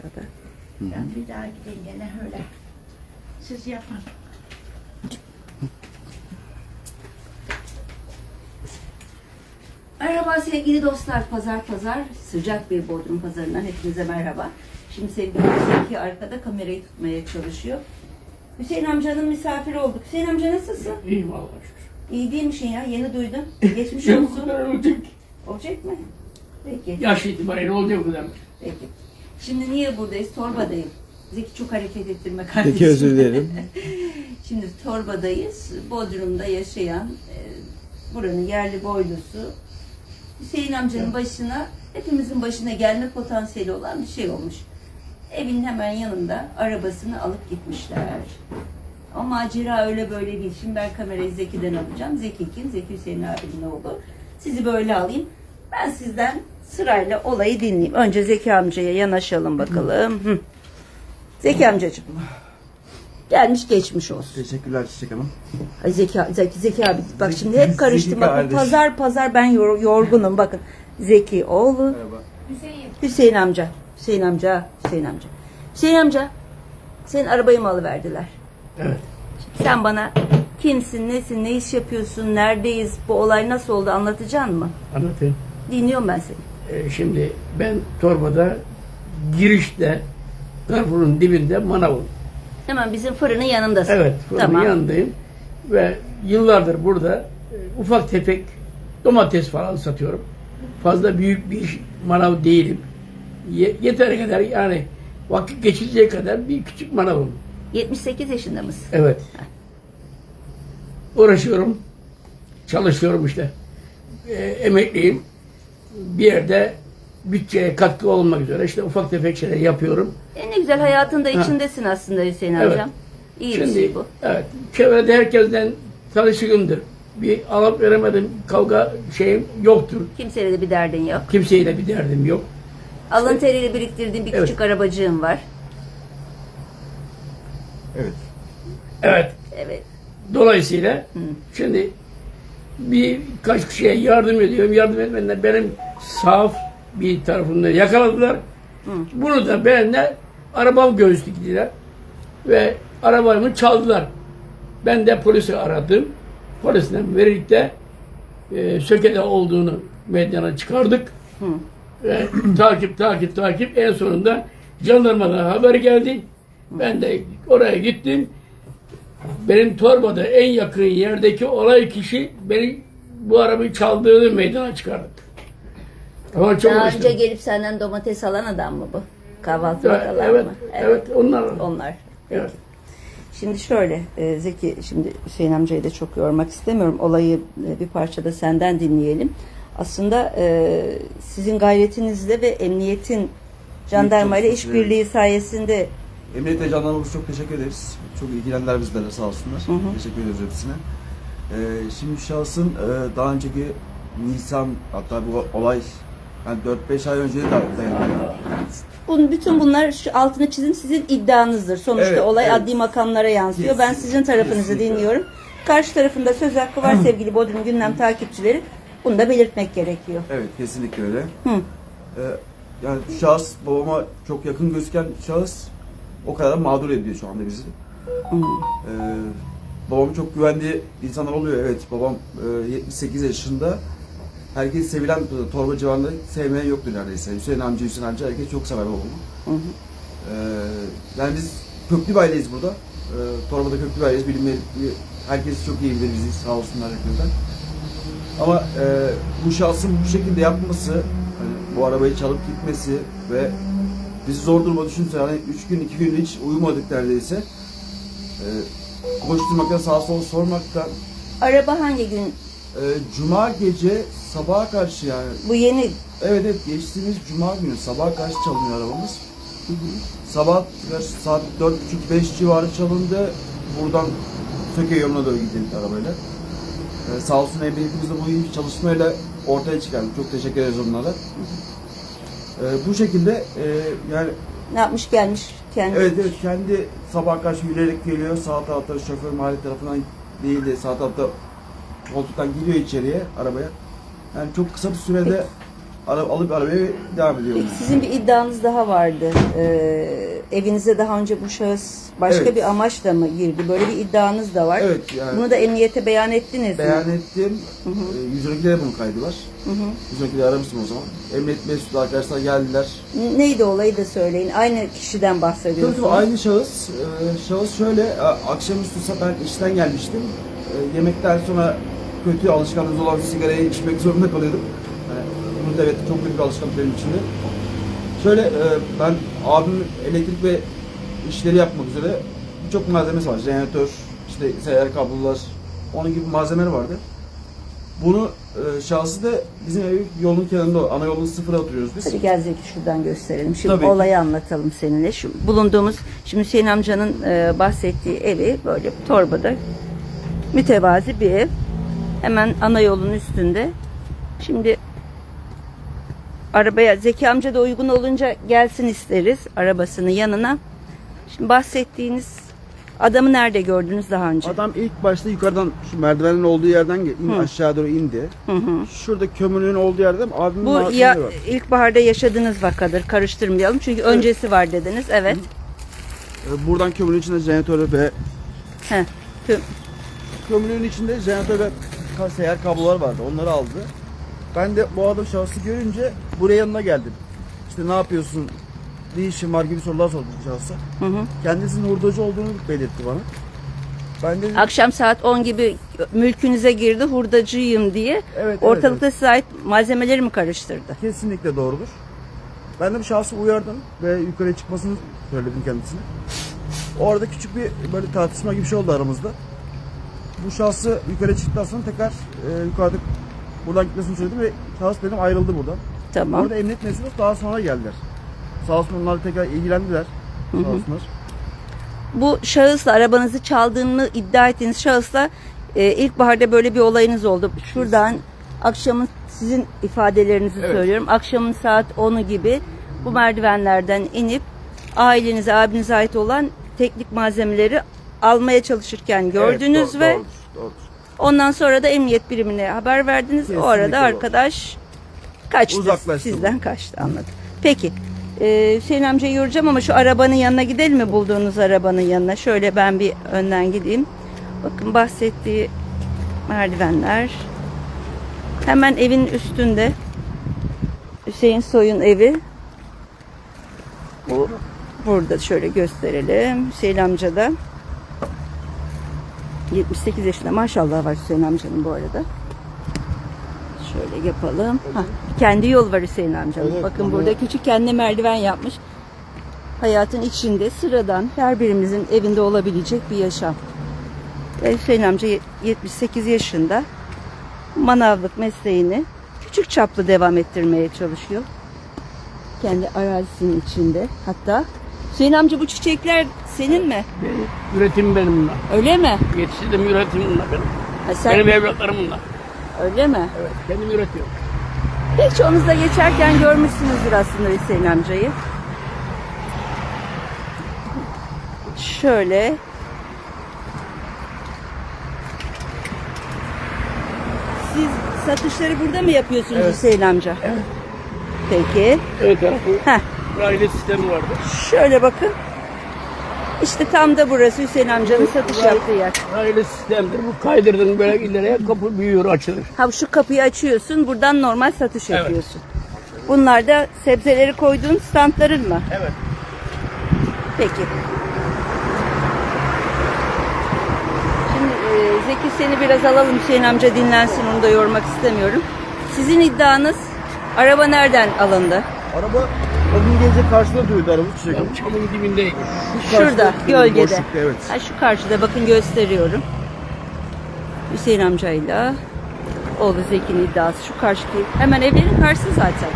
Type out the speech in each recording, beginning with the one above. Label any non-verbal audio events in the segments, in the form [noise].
aşağıda. Ben bir daha gideyim gene öyle. Siz yapın. Merhaba sevgili dostlar. Pazar pazar sıcak bir Bodrum pazarından hepinize merhaba. Şimdi sevgili Zeki arkada kamerayı tutmaya çalışıyor. Hüseyin amcanın misafiri olduk. Hüseyin amca nasılsın? İyiyim Allah'a şükür. İyi değilmişsin ya. Yeni duydum. [laughs] Geçmiş Şey bu olsun. kadar olacak. Olacak mı? Peki. Yaş itibariyle olacak o kadar. Peki. Şimdi niye buradayız? Torbadayım. Zeki çok hareket ettirme kardeşim. Peki özür dilerim. [laughs] Şimdi Torba'dayız. Bodrum'da yaşayan e, buranın yerli boylusu Hüseyin amcanın başına hepimizin başına gelme potansiyeli olan bir şey olmuş. Evin hemen yanında arabasını alıp gitmişler. Ama macera öyle böyle değil. Şimdi ben kamerayı Zeki'den alacağım. Zeki kim? Zeki Hüseyin abinin oğlu. Sizi böyle alayım. Ben sizden sırayla olayı dinleyeyim. Önce Zeki amcaya yanaşalım bakalım. Hı. Zeki amcacığım. Gelmiş geçmiş olsun. Teşekkürler Çiçek Hanım. Ay Zeki, Zeki, Zeki abi bak Zeki- şimdi hep karıştım. Zeki Bakın kardeş. pazar pazar ben yor- yorgunum bakın. Zeki oğlu, Merhaba. Hüseyin amca, Hüseyin amca, Hüseyin amca. Hüseyin amca, senin arabayı mı alıverdiler? Evet. Sen bana kimsin, nesin, ne iş yapıyorsun, neredeyiz, bu olay nasıl oldu anlatacaksın mı? Anlatayım. Dinliyorum ben seni. Ee, şimdi ben torbada girişte Carrefour'un dibinde manavım. Hemen bizim fırının yanındasın. Evet. Fırının Tamam. yanındayım. Ve yıllardır burada e, ufak tefek domates falan satıyorum. Fazla büyük bir iş- manav değilim. Ye- yeteri kadar yani vakit geçirecek kadar bir küçük manavım. 78 yaşında mısın? Evet. Uğraşıyorum. Çalışıyorum işte. Ee, emekliyim. Bir yerde bütçeye katkı olmak üzere işte ufak tefek şeyler yapıyorum. E ne güzel hayatın da Ha. içindesin aslında Hüseyin Evet. amcam. İyi bir Şimdi şey bu. evet çevrede herkesten tanışıkımdır. Bir alıp veremedim kavga şeyim yoktur. Kimseyle de bir derdin yok. Kimseyle bir derdim yok. Alın teriyle biriktirdiğin bir Evet. küçük arabacığın var. Evet. Evet. Evet. Dolayısıyla şimdi birkaç kişiye yardım ediyorum. Yardım etmenler benim saf bir tarafımda yakaladılar. Bunu da benimle arabam göğüslediler. Ve arabamı çaldılar. Ben de polisi aradım. Polisten birlikte e, Söke'de olduğunu meydana çıkardık. Ve takip takip takip en sonunda jandarmadan haber geldi. Ben de oraya gittim. Benim torbada en yakın yerdeki olay kişi beni bu arabayı çaldığını meydana çıkardı. Ama çok Daha hoştu. önce gelip senden domates alan adam mı bu? Kahvaltılık Evet, alan evet, mı? evet, onlar. Onlar. Evet. Şimdi şöyle e, Zeki, şimdi Hüseyin amcayı da çok yormak istemiyorum. Olayı e, bir parçada senden dinleyelim. Aslında e, sizin gayretinizle ve emniyetin jandarma ile işbirliği sayesinde Emniyet ve jandarmamıza çok teşekkür ederiz. Çok ilgilendiler bizlere sağ olsunlar. Hı hı. Teşekkür ediyoruz hepsine. Ee, şimdi şahsın e, daha önceki Nisan hatta bu olay yani 4-5 ay önce de dayanıyor. Bunun, bütün bunlar şu altını çizim sizin iddianızdır. Sonuçta Evet, olay evet. adli makamlara yansıyor. ben sizin tarafınızı kesinlikle. dinliyorum. Karşı tarafında söz hakkı var sevgili Bodrum Gündem takipçileri. Bunu da belirtmek gerekiyor. Evet kesinlikle öyle. Hı. Ee, yani şahıs babama çok yakın gözüken şahıs o kadar mağdur ediyor şu anda bizi. Hı. Ee, babam çok güvendiği insanlar oluyor. Evet babam e, 78 yaşında. Herkes sevilen torba civarında sevmeyen yoktur neredeyse. Hüseyin amca, Hüseyin amca herkes çok sever babamı. Hı hı. Ee, yani biz köklü bir aileyiz burada. Ee, torbada köklü bir aileyiz. Bilinmeyen, herkes çok iyi bilir bizi sağ olsunlar hepimizden. Ama e, bu şahsın bu şekilde yapması, hani bu arabayı çalıp gitmesi ve bizi zor duruma düşünse yani 3 gün 2 gün hiç uyumadık neredeyse. E, koşturmaktan sağa sola sormaktan Araba hangi gün? e, Cuma gece sabaha karşı yani Bu yeni Evet evet geçtiğimiz cuma günü sabaha karşı çalınıyor arabamız. Sabah kaç- saat 4.30-5 civarı çalındı. Buradan Söke yoluna doğru gittik arabayla. Ee, sağ olsun emniyetimiz de bu iyi çalışmayla ortaya çıkardı. Çok teşekkür ederiz onlara. Ee, bu şekilde e, yani ne yapmış gelmiş kendi. evet evet kendi sabah karşı yürüyerek geliyor. Sağ tarafta şoför mahalle tarafından değil de sağ tarafta koltuktan giriyor içeriye arabaya. Yani çok kısa bir sürede Ara, alıp arabaya devam ediyorum. Peki sizin bir iddianız daha vardı. Ee, evinize daha önce bu şahıs başka Evet. bir amaçla mı girdi? Böyle bir iddianız da var. Evet, yani- Bunu da emniyete beyan ettiniz Beyan mi? ettim. Ee, 112'de bunun kaydı var. 112'de aramıştım o zaman. Emniyet mensubu arkadaşlar geldiler. N- Neydi olayı da söyleyin. Aynı kişiden bahsediyorsunuz. tabii aynı şahıs. e, şahıs şöyle, a- akşamüstü ben işten gelmiştim. E, yemekten sonra kötü alışkanlığımız olan sigarayı içmek zorunda kalıyordum. Da evet çok kötü bir alışkanlık benim için de. Şöyle e, ben abim elektrik ve işleri yapmak üzere birçok malzemesi var. Jeneratör, işte seyyar kablolar, onun gibi malzemeleri vardı. Bunu e, şahsı da bizim ev yolun kenarında, ana yolun sıfıra oturuyoruz biz. Hadi gel Zeki şuradan gösterelim. Şimdi Tabii olayı anlatalım seninle. Şu bulunduğumuz, şimdi Hüseyin amcanın e, bahsettiği evi böyle torbada mütevazi bir ev. Hemen ana yolun üstünde. Şimdi arabaya Zeki amca da uygun olunca gelsin isteriz arabasının yanına. Şimdi bahsettiğiniz adamı nerede gördünüz daha önce? Adam ilk başta yukarıdan şu merdivenin olduğu yerden in, aşağı doğru indi. Hı hı. Şurada kömürlüğün olduğu yerde abimin Bu ya var. ilkbaharda yaşadığınız vakadır. Karıştırmayalım. Çünkü öncesi var dediniz. Evet. Ee, Buradan kömürlüğün içinde jeneratörü ve Heh. Tüm- kömürlüğün içinde jeneratör ve ka- seyyar kablolar vardı. Onları aldı. Ben de bu adam şahsı görünce buraya yanına geldim. İşte ne yapıyorsun? Ne işin var gibi sorular sordum şahsa. Hı hı. Kendisinin hurdacı olduğunu belirtti bana. Ben de Akşam saat 10 gibi mülkünüze girdi hurdacıyım diye. evet, Ortalıkta evet. size ait malzemeleri mi karıştırdı? Kesinlikle doğrudur. Ben de bu şahsı uyardım ve yukarıya çıkmasını söyledim kendisine. Orada küçük bir böyle tartışma gibi bir şey oldu aramızda. Bu şahsı yukarı çıktıktan sonra tekrar e, yukarıda buradan gitmesini söyledim ve şahıs benim ayrıldı buradan. Tamam. Orada emniyet mensubu daha sonra geldiler. Sağ olsun onlar tekrar ilgilendiler. Sağ olsunlar. Bu şahısla arabanızı çaldığını iddia ettiğiniz şahısla e, ilkbaharda böyle bir olayınız oldu. Şuradan akşamın sizin ifadelerinizi Evet. söylüyorum. Akşamın saat 10'u gibi bu merdivenlerden inip ailenize, abinize ait olan teknik malzemeleri almaya çalışırken gördünüz Evet, doğ- ve doğrudur, doğrudur. Ondan sonra da emniyet birimine haber verdiniz. o arada Kesinlikle arkadaş kaçtı. Uzaklaştı Sizden kaçtı anladım. Peki. Ee, Hüseyin amcayı yoracağım ama şu arabanın yanına gidelim mi bulduğunuz arabanın yanına? Şöyle ben bir önden gideyim. Bakın bahsettiği merdivenler. Hemen evin üstünde. Hüseyin Soy'un evi. Bu burada şöyle gösterelim. Hüseyin amca da 78 yaşında maşallah var Hüseyin amcanın bu arada. Şöyle yapalım. Hah, kendi yol var Hüseyin amcanın. Evet, Bakın onu- burada küçük kendi merdiven yapmış. Hayatın içinde sıradan her birimizin evinde olabilecek bir yaşam. Ve Hüseyin amca ye- 78 yaşında manavlık mesleğini küçük çaplı devam ettirmeye çalışıyor. Kendi arazisinin içinde. Hatta Hüseyin amca bu çiçekler senin mi? Benim, üretim benim bunlar. Öyle mi? Yetiştirdim üretim bunlar benim. Ha, sen, Benim evlatlarım bunlar. öyle mi? Evet, kendim üretiyorum. Pek çoğunuz da geçerken görmüşsünüzdür aslında Hüseyin amcayı. Şöyle. Siz satışları burada mı yapıyorsunuz Hüseyin amca? Evet. Peki. Evet tarafı Heh. aile sistemi vardı. Şöyle bakın. İşte tam da burası Hüseyin amcanın satış yaptığı yer. Aile sistemdir. Bu kaydırdın böyle ileriye kapı büyüyor açılır. Ha şu kapıyı açıyorsun, buradan normal satış Evet. yapıyorsun. Bunlar da sebzeleri koyduğun standların mı? Evet. Peki. Şimdi e, Zeki seni biraz alalım Hüseyin amca dinlensin onu da yormak istemiyorum. Sizin iddianız araba nereden alındı? Araba o gün gelince karşıda duruyordu araba çiçek. Ben çamın dibindeyim. Şurada Karşıda gölgede. boşlukta, evet. Ha, şu karşıda bakın gösteriyorum. Hüseyin amcayla oğlu Zeki'nin iddiası şu karşıki hemen evlerin karşısı zaten.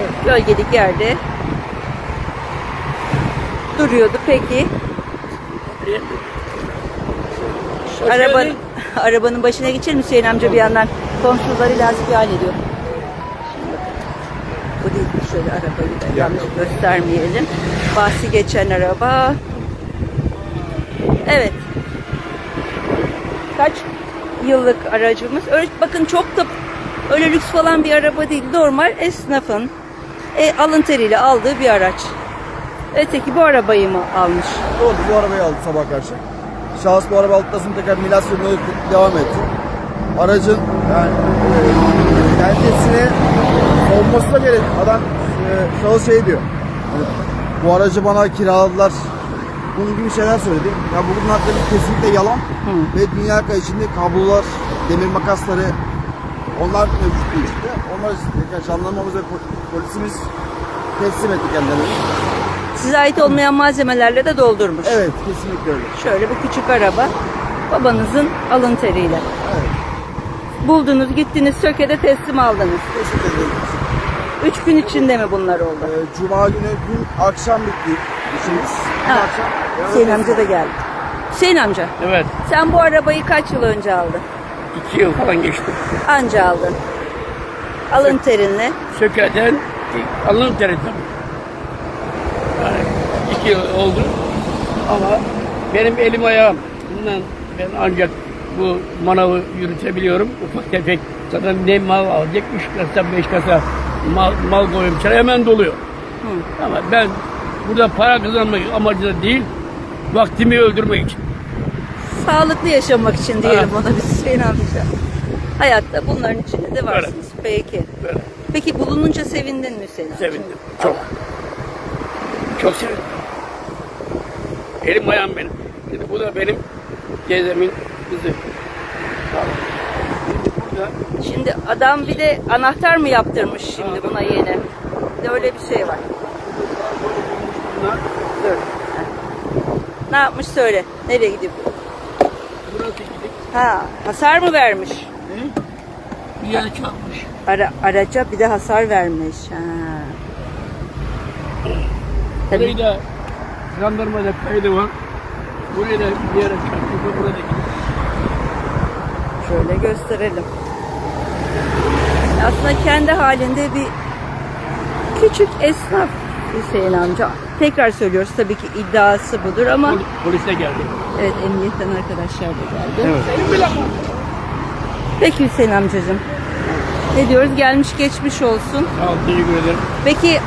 Evet, gölgelik yerde duruyordu. Peki arabanın [laughs] arabanın başına geçelim Hüseyin amca bir yandan komşularıyla hasbihal ediyor. Bu değil şöyle arabayı da yanlış göstermeyelim. Bahsi geçen araba. Evet. Kaç yıllık aracımız? Öyle, bakın çok da Öyle lüks falan bir araba değil. Normal esnafın e, alın teriyle aldığı bir araç. Öteki bu arabayı mı almış? Doğru bu arabayı aldı sabah karşı. Şahıs bu araba aldıktan sonra tekrar milas yoluna devam etti. Aracın yani e, kendisine olması da gerek. Adam e, şey diyor. Hani, bu aracı bana kiraladılar. Bunun gibi şeyler söyledi. Ya bunun hakkında kesinlikle yalan. Ve dünya içinde kablolar, demir makasları onlar mevcut değil. Onlar tekrar ve pol- polisimiz teslim etti kendilerini. Size ait olmayan malzemelerle de doldurmuş. Evet kesinlikle öyle. Şöyle bir küçük araba. Babanızın alın teriyle. Evet. Buldunuz, gittiniz, sökede teslim aldınız. Teşekkür ederim. Üç gün içinde mi bunlar oldu? Ee, Cuma günü dün akşam bitti işimiz. Dün Ha, akşam. Hüseyin amca da geldi. Hüseyin amca, Evet. sen bu arabayı kaç yıl önce aldın? iki yıl falan geçti. Anca aldın. Alın terinle. Sökerden alın teri tabii. Yani iki yıl oldu. Ama benim elim ayağım. Bundan ben ancak bu manavı yürütebiliyorum. Ufak tefek zaten ne mal alacak? Üç kasa, beş kasa mal, mal koyuyorum. içeri hemen doluyor. Ama ben burada para kazanmak amacıyla değil, vaktimi öldürmek için. Sağlıklı yaşamak için diyelim Ha. ona biz Hüseyin amca. Hayatta bunların içinde de varsınız. Peki. Böyle Peki bulununca sevindin mi Hüseyin amca? sevindim. Çok. Çok sevindim. Elim ayağım benim. Şimdi bu da benim teyzemin kızı. Burada Şimdi adam bir de anahtar mı yaptırmış şimdi buna yeni? Bir de öyle bir şey var. Dur. Ne yapmış söyle. Nereye gidiyor? burası gidip Ha, hasar mı vermiş? bir yere çalmış. Ara, araca bir de hasar vermiş. Ha. Burayı Tabii. da jandarmada kaydı var. Buraya da bir yere çarptı. Burada gidip Şöyle gösterelim. Aslında kendi halinde bir küçük esnaf Hüseyin amca. Tekrar söylüyoruz tabii ki iddiası budur ama poli- polise geldi. evet emniyetten arkadaşlar da geldi. Evet. Peki Hüseyin amcacığım. Ne diyoruz? Gelmiş geçmiş olsun. Sağ ol, teşekkür ederim. Peki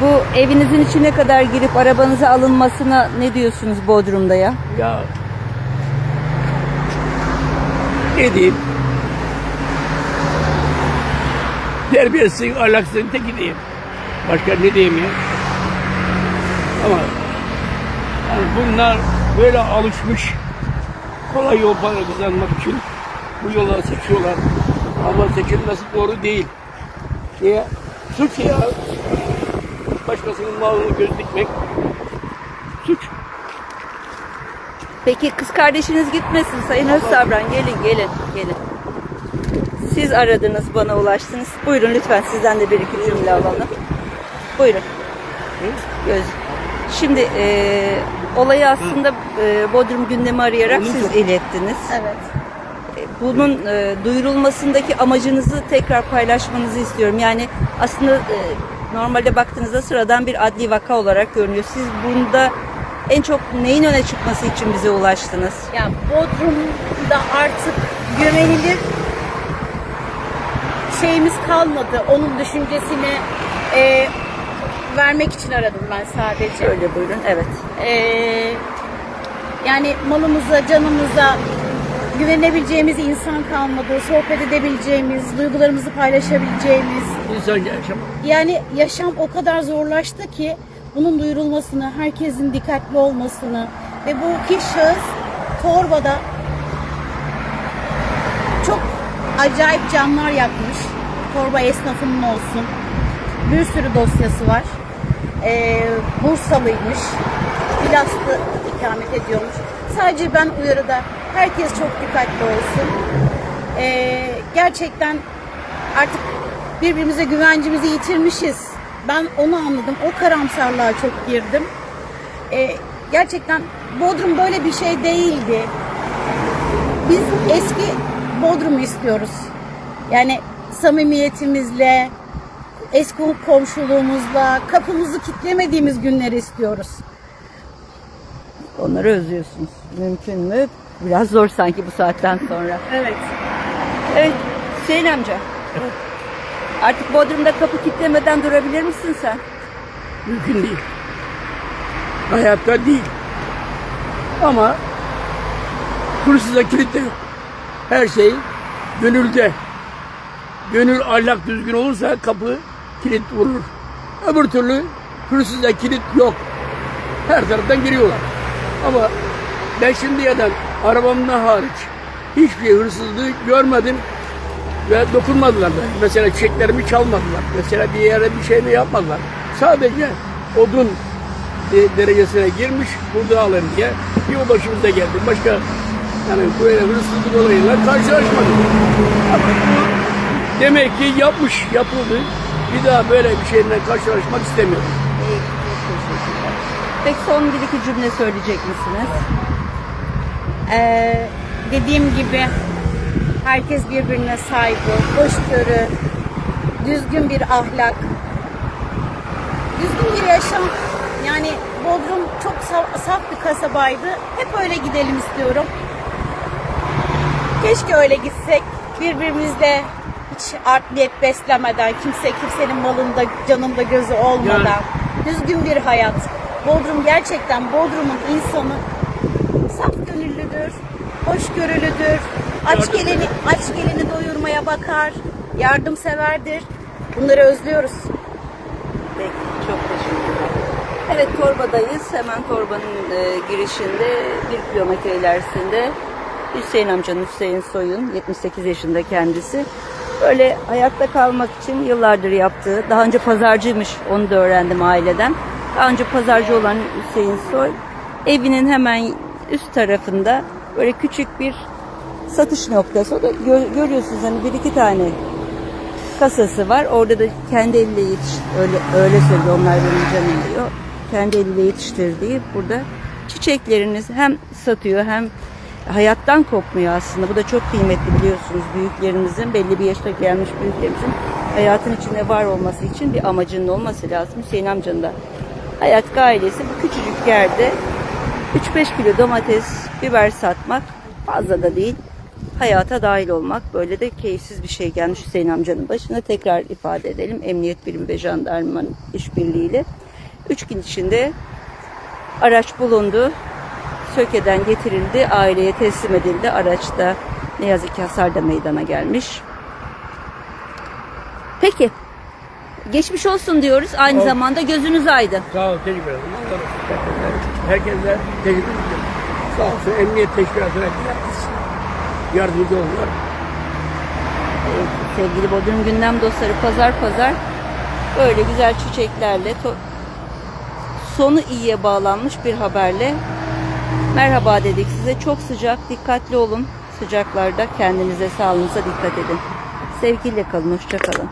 bu evinizin içine kadar girip arabanıza alınmasına ne diyorsunuz Bodrum'da ya? Ya ne diyeyim? Terbiyesizlik, ahlaksızlığın teki diyeyim. Başka ne diyeyim ya? Ama yani bunlar böyle alışmış kolay yol para kazanmak için bu yola seçiyorlar. Ama seçilmesi doğru değil. Niye? Suç ya. Başkasının malını göz dikmek suç. Peki kız kardeşiniz gitmesin Sayın Özsabran. Gelin gelin gelin. Siz aradınız bana ulaştınız. Buyurun lütfen sizden de bir iki cümle alalım. Buyurun. Göz. Şimdi e, olayı aslında e, Bodrum gündemi arayarak siz ilettiniz. Evet. E, Bunun e, duyurulmasındaki amacınızı tekrar paylaşmanızı istiyorum. Yani aslında e, normalde baktığınızda sıradan bir adli vaka olarak görünüyor. Siz bunda en çok neyin öne çıkması için bize ulaştınız? Ya Bodrum'da artık güvenilir şeyimiz kalmadı. Onun düşüncesini e, vermek için aradım ben sadece. Şöyle buyurun. Evet. E, yani malımıza, canımıza güvenebileceğimiz insan kalmadı. Sohbet edebileceğimiz, duygularımızı paylaşabileceğimiz. İnsanca yaşamak. Yani yaşam o kadar zorlaştı ki bunun duyurulmasını, herkesin dikkatli olmasını ve bu iki şahıs torbada çok acayip camlar yakmış. Torba esnafının olsun. Bir sürü dosyası var. Ee, Bursalıymış. Bilas'ta ikamet ediyormuş. Sadece ben uyarıda herkes çok dikkatli olsun. Ee, gerçekten artık birbirimize güvencimizi yitirmişiz. Ben onu anladım. O karamsarlığa çok girdim. Ee, gerçekten Bodrum böyle bir şey değildi. Biz eski Bodrum'u istiyoruz. Yani samimiyetimizle, eski komşuluğumuzla, kapımızı kitlemediğimiz günleri istiyoruz. Onları özlüyorsunuz. Mümkün mü? Biraz zor sanki bu saatten sonra. [laughs] Evet. Evet. Hüseyin amca. Artık Bodrum'da kapı kilitlemeden durabilir misin sen? Mümkün değil. Hayatta değil. Ama hırsıza kilit de yok. Her şey gönülde. Gönül ahlak düzgün olursa kapı kilit vurur. Öbür türlü hırsıza kilit yok. Her taraftan giriyorlar. Ama ben şimdiyeden arabamda hariç hiçbir hırsızlığı görmedim ve dokunmadılar da. Mesela çiçeklerimi çalmadılar. Mesela bir yere bir şey mi yapmadılar. Sadece odun e, derecesine girmiş, burada alın diye bir o başımıza geldi. Başka yani böyle hırsızlık olayıyla bu demek ki yapmış, yapıldı. Bir daha böyle bir şeyle karşılaşmak istemiyorum. İyi, son bir iki cümle söyleyecek misiniz? Ee, dediğim gibi herkes birbirine saygı, hoşgörü, düzgün bir ahlak, düzgün bir yaşam. Yani Bodrum çok saf, saf bir kasabaydı. Hep öyle gidelim istiyorum. Keşke öyle gitsek. Birbirimizle hiç art niyet beslemeden, kimse kimsenin malında, canında gözü olmadan. Düzgün bir hayat. Bodrum gerçekten Bodrum'un insanı saf gönüllüdür, hoşgörülüdür, aç geleni, aç geleni doyurmaya bakar, yardımseverdir. Bunları özlüyoruz. Peki, çok teşekkürler. Evet, Torba'dayız. Hemen Torba'nın e, girişinde, bir kilometre ilerisinde Hüseyin amcanın, Hüseyin Soy'un, 78 yaşında kendisi. Böyle hayatta kalmak için yıllardır yaptığı, daha önce pazarcıymış, onu da öğrendim aileden. Daha önce pazarcı olan Hüseyin Soy, evinin hemen üst tarafında böyle küçük bir satış noktası. O da gö- görüyorsunuz hani bir iki tane kasası var. Orada da kendi eliyle yetiş öyle öyle söylüyor onlar benim canım diyor. Kendi eliyle yetiştirdiği burada çiçekleriniz hem satıyor hem hayattan kopmuyor aslında. Bu da çok kıymetli biliyorsunuz. Büyüklerimizin belli bir yaşta gelmiş büyüklerimizin hayatın içinde var olması için bir amacının olması lazım. Hüseyin amcanın da hayat ailesi bu küçücük yerde 3-5 kilo domates, biber satmak fazla da değil. Hayata dahil olmak böyle de keyifsiz bir şey gelmiş Hüseyin amcanın başına. Tekrar ifade edelim. Emniyet birimi ve jandarmanın işbirliğiyle. 3 gün içinde araç bulundu. Söke'den getirildi. Aileye teslim edildi. Araçta ne yazık ki hasar da meydana gelmiş. Peki. Geçmiş olsun diyoruz. Aynı zamanda gözünüz aydın. Sağ ol, teşekkür ederim. Herkese teşekkür ederim. Sağ olsun, emniyet teşkilatına yardımcı oldular. Sevgili Bodrum Gündem dostları pazar pazar böyle güzel çiçeklerle sonu iyiye bağlanmış bir haberle merhaba dedik size. Çok sıcak, dikkatli olun. Sıcaklarda kendinize, sağlığınıza dikkat edin. Sevgiyle kalın, hoşça kalın.